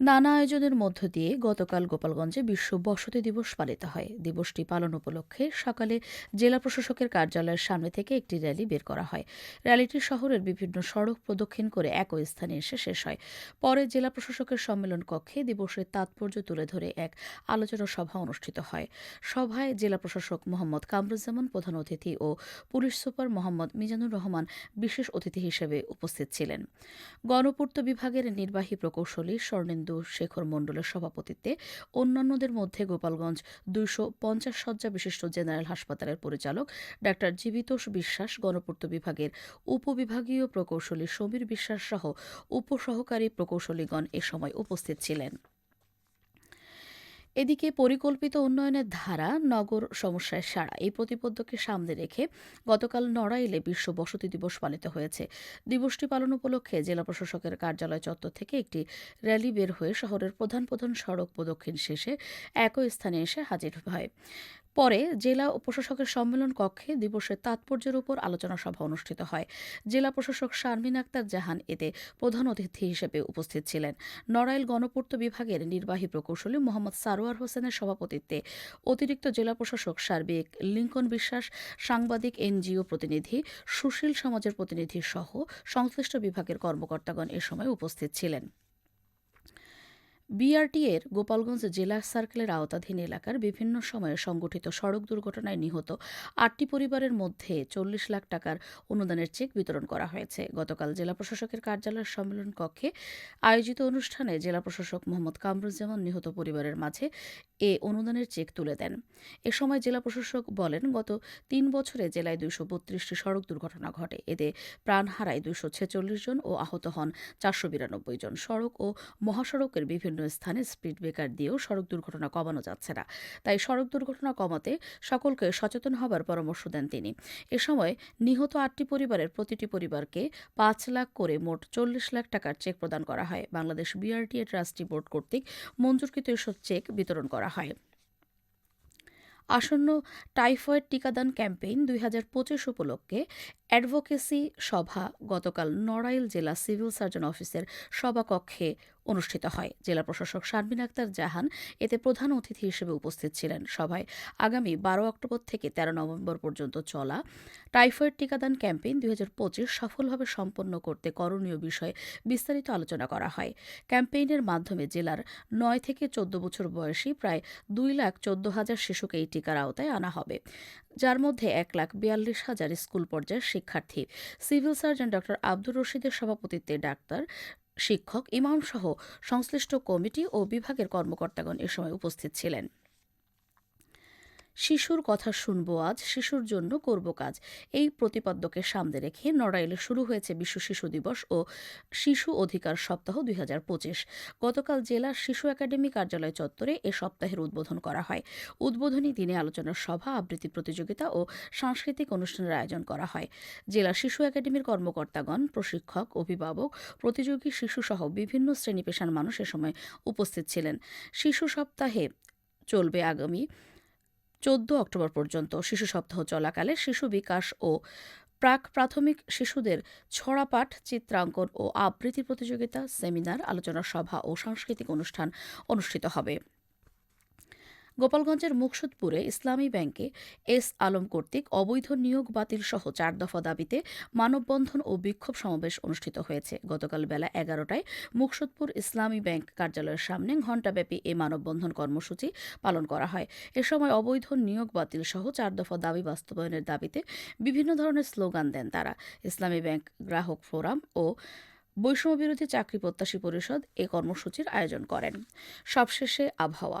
নানা আয়োজনের মধ্য দিয়ে গতকাল গোপালগঞ্জে বিশ্ব বসতি দিবস পালিত হয়। দিবসটি পালন উপলক্ষে সকালে জেলা প্রশাসকের কার্যালয়ের সামনে থেকে একটি র্যালি বের করা হয়। র্যালিটি শহরের বিভিন্ন সড়ক প্রদক্ষিণ করে একই স্থানে এসে শেষ হয়। পরে জেলা প্রশাসকের সম্মেলন কক্ষে দিবসের তাৎপর্য তুলে ধরে এক আলোচনা সভা অনুষ্ঠিত হয়। সভায় জেলা প্রশাসক মোহাম্মদ কামরুজ্জামান প্রধান অতিথি ও পুলিশ সুপার মোহাম্মদ মিজানুর রহমান বিশেষ অতিথি হিসেবে উপস্থিত ছিলেন। গণপূর্ত বিভাগের নির্বাহী প্রকৌশলী স্বর্ণেন্দু শেখর মণ্ডলের সভাপতিত্বে অন্যান্যদের মধ্যে গোপালগঞ্জ দুইশো পঞ্চাশ শয্যা বিশিষ্ট জেনারেল হাসপাতালের পরিচালক ডাক্তার জীবিতোষ বিশ্বাস, গণপূর্ত বিভাগের উপবিভাগীয় প্রকৌশলী সমীর বিশ্বাস সহ উপসহকারী প্রকৌশলীগণ এ সময় উপস্থিত ছিলেন। এদিকে পরিকল্পিত উন্নয়নের ধারা নগর সমস্যায় সাড়া এই প্রতিপদ্যকে সামনে রেখে গতকাল নড়াইলে বিশ্ব বসতি দিবস পালিত হয়েছে। দিবসটি পালন উপলক্ষে জেলা প্রশাসকের কার্যালয় চত্বর থেকে একটি র্যালি বের হয়ে শহরের প্রধান প্রধান সড়ক প্রদক্ষিণ শেষে একই স্থানে এসে হাজির হয়। পরে জেলা প্রশাসকের সম্মেলন কক্ষে দিবসের তাৎপর্যের উপর আলোচনা সভা অনুষ্ঠিত হয়। জেলা প্রশাসক শারমিন আক্তার জাহান এতে প্রধান অতিথি হিসেবে উপস্থিত ছিলেন। নড়াইল গণপূর্ত বিভাগের নির্বাহী প্রকৌশলী মোহাম্মদ সারোয়ার হোসেনের সভাপতিত্বে অতিরিক্ত জেলা প্রশাসক সার্বিক লিঙ্কন বিশ্বাস, সাংবাদিক, এনজিও প্রতিনিধি, সুশীল সমাজের প্রতিনিধি সহ সংশ্লিষ্ট বিভাগের কর্মকর্তাগণ এ সময় উপস্থিত ছিলেন। বিআরটি এর গোপালগঞ্জ জেলা সার্কেলের আওতাধীন এলাকার বিভিন্ন সময়ে সংগঠিত সড়ক দুর্ঘটনায় নিহত আটটি পরিবারের মধ্যে চল্লিশ লাখ টাকার অনুদানের চেক বিতরণ করা হয়েছে। গতকাল জেলা প্রশাসকের কার্যালয়ের সম্মেলন কক্ষে আয়োজিত অনুষ্ঠানে জেলা প্রশাসক মোহাম্মদ কামরুজ্জামান নিহত পরিবারের মাঝে এ অনুদানের চেক তুলে দেন। এ সময় জেলা প্রশাসক বলেন, গত তিন বছরে জেলায় দুইশো বত্রিশটি সড়ক দুর্ঘটনা ঘটে। এতে প্রাণ হারায় দুইশো ছেচল্লিশ জন ও আহত হন চারশো বিরানব্বই জন। সড়ক ও মহাসড়কের বিভিন্ন স্থানে স্পিড ব্রেকার দিয়েও সড়ক দুর্ঘটনা কমানো যাচ্ছে না। তাই সড়ক দুর্ঘটনা কমাতে সকলকে সচেতন হবার পরামর্শ দেন তিনি। এ সময় নিহত আটটি পরিবারের প্রতিটি পরিবারকে পাঁচ লাখ করে মোট চল্লিশ লাখ টাকার চেক প্রদান করা হয়। বাংলাদেশ বিআরটিএ ট্রাস্টি বোর্ড কর্তৃক মঞ্জুরকৃত এসব চেক বিতরণ করা হয়। আসন্ন টাইফয়েড টিকাদান ক্যাম্পেইন দুই হাজার পঁচিশ উপলক্ষে অ্যাডভোকেসি সভা গতকাল নড়াইল জেলা সিভিল সার্জন অফিসের সভাকক্ষে অনুষ্ঠিত হয়। জেলা প্রশাসক শারমিন আক্তার জাহান এতে প্রধান অতিথি হিসেবে উপস্থিত ছিলেন। সভায় আগামী বারো অক্টোবর থেকে তেরো নভেম্বর পর্যন্ত চলা টাইফয়েড টিকাদান ক্যাম্পেইন দুই সফলভাবে সম্পন্ন করতে করণীয় বিষয়ে বিস্তারিত আলোচনা করা হয়। ক্যাম্পেইনের মাধ্যমে জেলার নয় থেকে চোদ্দ বছর বয়সী প্রায় দুই লাখ চোদ্দ হাজার শিশুকে এই টিকার আওতায় আনা হবে। যার মধ্যে এক লাখ বিয়াল্লিশ হাজার স্কুল পর্যায়ের শিক্ষার্থী। সিভিল সার্জন ডক্টর আব্দুর রশিদের সভাপতিত্বে ডাক্তার শিক্ষক ইমামসহ সংশ্লিষ্ট কমিটি ও বিভাগের কর্মকর্তাগণ এ সময় উপস্থিত ছিলেন। শিশুর কথা শুনব আজ, শিশুর জন্য করব কাজ। এই প্রতিপাদ্যকে সামনে রেখে নড়াইলে শুরু হয়েছে বিশ্ব শিশু দিবস ও শিশু অধিকার সপ্তাহ দুই হাজার পঁচিশ। গতকাল জেলার শিশু একাডেমি কার্যালয় চত্বরে এ সপ্তাহের উদ্বোধন করা হয়। উদ্বোধনী দিনে আলোচনার সভা, আবৃত্তি প্রতিযোগিতা ও সাংস্কৃতিক অনুষ্ঠানের আয়োজন করা হয়। জেলা শিশু একাডেমির কর্মকর্তাগণ, প্রশিক্ষক, অভিভাবক, প্রতিযোগী শিশুসহ বিভিন্ন শ্রেণি পেশার মানুষ এ সময় উপস্থিত ছিলেন। শিশু সপ্তাহে চলবে আগামী চোদ্দ অক্টোবর পর্যন্ত শিশু সপ্তাহ চলাকালে শিশু বিকাশ ও প্রাক প্রাথমিক শিশুদের ছড়াপাঠ, চিত্রাঙ্কন ও আবৃত্তি প্রতিযোগিতা, সেমিনার, আলোচনা সভা ও সাংস্কৃতিক অনুষ্ঠান অনুষ্ঠিত হবে। গোপালগঞ্জের মুকসুদপুরে ইসলামী ব্যাংকে এস আলম কর্তৃক অবৈধ নিয়োগ বাতিল সহ চার দফা দাবিতে মানববন্ধন ও বিক্ষোভ সমাবেশ অনুষ্ঠিত হয়েছে। গতকাল বেলা এগারোটায় মুকসুদপুর ইসলামী ব্যাংক কার্যালয়ের সামনে ঘণ্টাব্যাপী এই মানববন্ধন কর্মসূচি পালন করা হয়। এ সময় অবৈধ নিয়োগ বাতিল সহ চার দফা দাবি বাস্তবায়নের দাবিতে বিভিন্ন ধরনের স্লোগান দেন তারা। ইসলামী ব্যাংক গ্রাহক ফোরাম ও বৈষম্য বিরোধী চাকরি প্রত্যাশী পরিষদ এ কর্মসূচির আয়োজন করেন। সবশেষে আবহাওয়া।